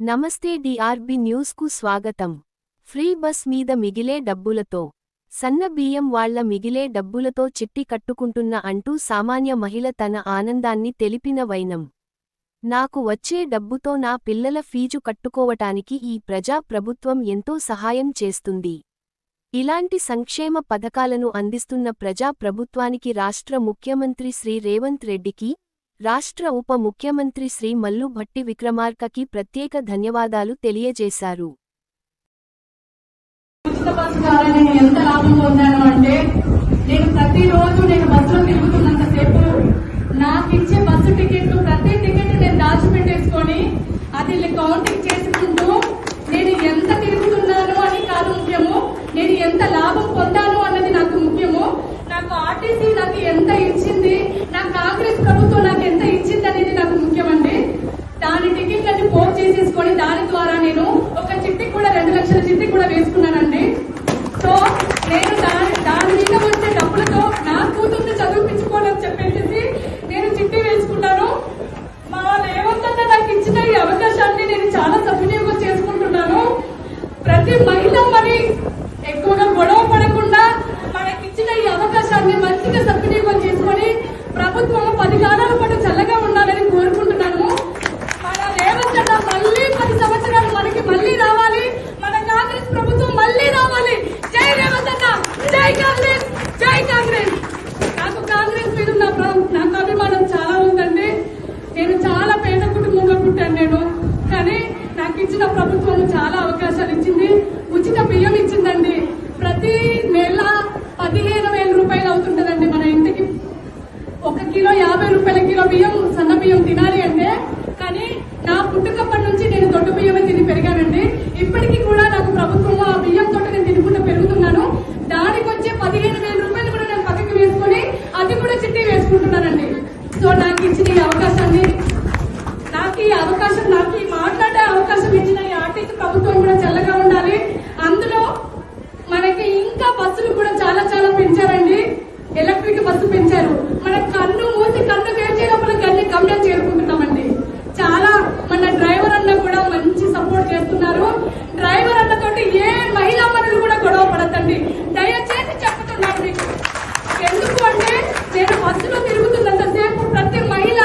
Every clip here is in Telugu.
నమస్తే డిఆర్బి న్యూస్కు స్వాగతం. ఫ్రీ బస్ మీద మిగిలే డబ్బులతో సన్న బియ్యం వాళ్ళ మిగిలే డబ్బులతో చిట్టి కట్టుకుంటున్న అంటూ సామాన్య మహిళ తన ఆనందాన్ని తెలిపిన వైనం. నాకు వచ్చే డబ్బుతో నా పిల్లల ఫీజు కట్టుకోవటానికి ఈ ప్రజా ప్రభుత్వం ఎంతో సహాయం చేస్తుంది. ఇలాంటి సంక్షేమ పథకాలను అందిస్తున్న ప్రజా ప్రభుత్వానికి రాష్ట్ర ముఖ్యమంత్రి శ్రీ రేవంత్ రెడ్డికి రాష్ట్ర ఉప ముఖ్యమంత్రి శ్రీ మల్లు భట్టి విక్రమార్కకి ప్రత్యేక ధన్యవాదాలు తెలియజేశారు. ఉచిత బస్సు ద్వారా నేను ఎంత లాభం పొందాను అంటే నేను ప్రతిరోజు నేను బస్సులో తిరుగుతున్నంత సేపు నాకు ఇచ్చే బస్సు టికెట్లు ప్రతి టికెట్ నేను దాచిపెట్టేసుకొని అది కౌంటింగ్ చేసుకుంటూ నేను ఎంత తిరుగుతున్నాను అని కాదు ముఖ్యము నేను ఎంత లాభం పొందాను అన్నది నాకు ముఖ్యము నాకు ఆర్టీసీ నాకు ఎంత ఇచ్చింది నా కాంగ్రెస్ ప్రభుత్వం నాకు ఎంత ఇచ్చింది అనేది నాకు ముఖ్యమండి దాని టికెట్లన్నీ పోస్ట్ చేసేసుకొని దాని ద్వారా నేను ఒక చిట్టి కూడా రెండు లక్షల చిట్టి కూడా వేసుకున్నానండి సో నేను దాని దాని మీద వచ్చే డబ్బులతో నా కూతుర్ని చదివించుకోవాలని చెప్పేసి నేను చిట్టి వేసుకున్నాను మా రేవంతన్న నాకు ఇచ్చిన ఈ అవకాశాన్ని నేను చాలా సద్వినియోగం చేసుకుంటున్నాను ప్రతి మహిళ మరి ఎక్కువగా గొడవ పడకుండా మనకిచ్చిన ఈ అవకాశాన్ని మంచిగా సద్వినియోగం చేసుకొని ప్రభుత్వం పది కాలాల పాటు చల్లగా ఉండాలని కోరుకుంటున్నాను మన రేవంత్ అన్న మళ్ళీ పది సంవత్సరాలు మనకి మళ్ళీ రావాలి మన కాంగ్రెస్ ప్రభుత్వం మళ్ళీ రావాలి జై రేవంత్ అన్న జై కాంగ్రెస్ జై కాంగ్రెస్ నాకు కాంగ్రెస్ మీద ఉన్న ప్ర- నాకు అభిమానం చాలా ఉందండి నేను చాలా పేద కుటుంబంలో పుట్టాను నేను కానీ నాకు ఇచ్చిన ప్రభుత్వం చాలా అవకాశాలు ఇచ్చింది ఉచిత బియ్యం ఇచ్చిందండి ప్రతి నెల పదిహేను వేల రూపాయలు అవుతుంటదండి మన ఇంటికి. ఒక కిలో యాభై రూపాయల కిలో బియ్యం సన్న బియ్యం తినాలి అంటే కానీ నా పుట్టుకప్పటి నుంచి నేను దొడ్డు బియ్యమే తిని పెరిగానండి. ఇప్పటికీ కూడా నాకు ప్రభుత్వం ఆ బియ్యం తోట నేను తినుకుంటూ పెరుగుతున్నాను. దానికి వచ్చే పదిహేను వేల రూపాయలు కూడా నేను పక్కకి వేసుకొని అది కూడా చిట్టి వేసుకుంటున్నానండి. సో నాకు ఇచ్చిన ఈ అవకాశాన్ని నాకు ఈ అవకాశం నాకు ఈ మాట్లాడే అవకాశం ఇచ్చిన ఈ ఆర్టీసీ ప్రభుత్వం కూడా చల్ల డ్రైవర్ అన్నతోటి ఏ మహిళా పనులు కూడా గొడవ పడతండి దయచేసి చెప్తున్నాను మీకు. ఎందుకు అంటే నేను బస్సులో తిరుగుతున్నంతసేపు ప్రతి మహిళ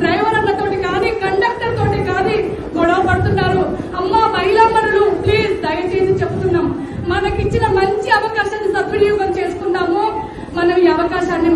డ్రైవర్ అన్నతోటి కానీ కండక్టర్ తోటి కానీ గొడవ పడుతున్నారు. అమ్మ మహిళా పనులు ప్లీజ్ దయచేసి చెప్తున్నాం. మనకిచ్చిన మంచి అవకాశాన్ని సద్వినియోగం చేసుకున్నాము మనం ఈ అవకాశాన్ని